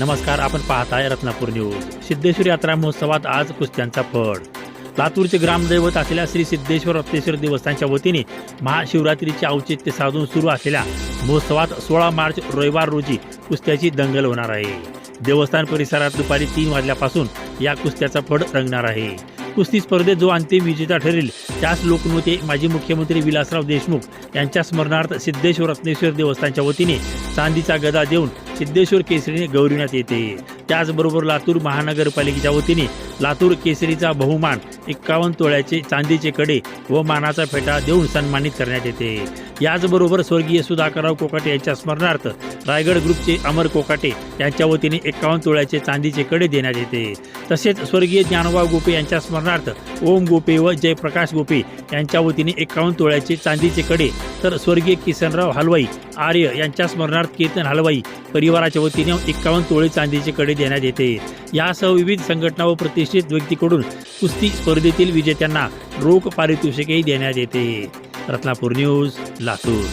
नमस्कार आपण पाहताय रत्नापूर न्यूज. सिद्धेश्वर यात्रा महोत्सवात आज कुस्त्यांचा फड. लातूरचे ग्रामदैवत असलेल्या श्री सिद्धेश्वर रत्नेश्वर देवस्थानच्या वतीने महाशिवरात्रीचे औचित्य साधून सुरू असलेल्या महोत्सवात सोळा मार्च रविवार रोजी कुस्त्याची दंगल होणार आहे. देवस्थान परिसरात दुपारी तीन वाजल्यापासून या कुस्त्याचा फड रंगणार आहे. कुस्ती स्पर्धेत जो अंतिम विजेता ठरेल त्यास लोकनेते माजी मुख्यमंत्री विलासराव देशमुख यांच्या स्मरणार्थ सिद्धेश्वर रत्नेश्वर देवस्थानच्या वतीने चांदीचा गदा देऊन सिद्धेश्वर केसरीने गौरविण्यात येते त्याचबरोबर लातूर महानगरपालिकेच्या वतीने लातूर केसरीचा बहुमान एक्कावन्न तोळ्याचे चांदीचे कडे व मानाचा फेटा देऊन सन्मानित करण्यात येते. याचबरोबर स्वर्गीय सुधाकरराव कोकाटे यांच्या स्मरणार्थ रायगड ग्रुपचे अमर कोकाटे यांच्या वतीने एक्कावन्न तोळ्याचे चांदीचे कडे देण्यात येते. तसेच स्वर्गीय ज्ञानोबा गोपे यांच्या स्मरणार्थ ओम गोपे व जयप्रकाश गोपे यांच्या वतीने एकावन्न तोळ्याचे चांदीचे कडे तर स्वर्गीय किसनराव हलवाई आर्य यांच्या स्मरणार्थ कीर्तन हलवाई परिवाराच्या वतीने एकावन्न तोळे चांदीचे कडे देण्यात येते. यासह विविध संघटना व प्रतिष्ठित व्यक्तीकडून कुस्ती स्पर्धेतील विजेत्यांना रोख पारितोषिकही देण्यात येते. रत्नापूर न्यूज लातूर.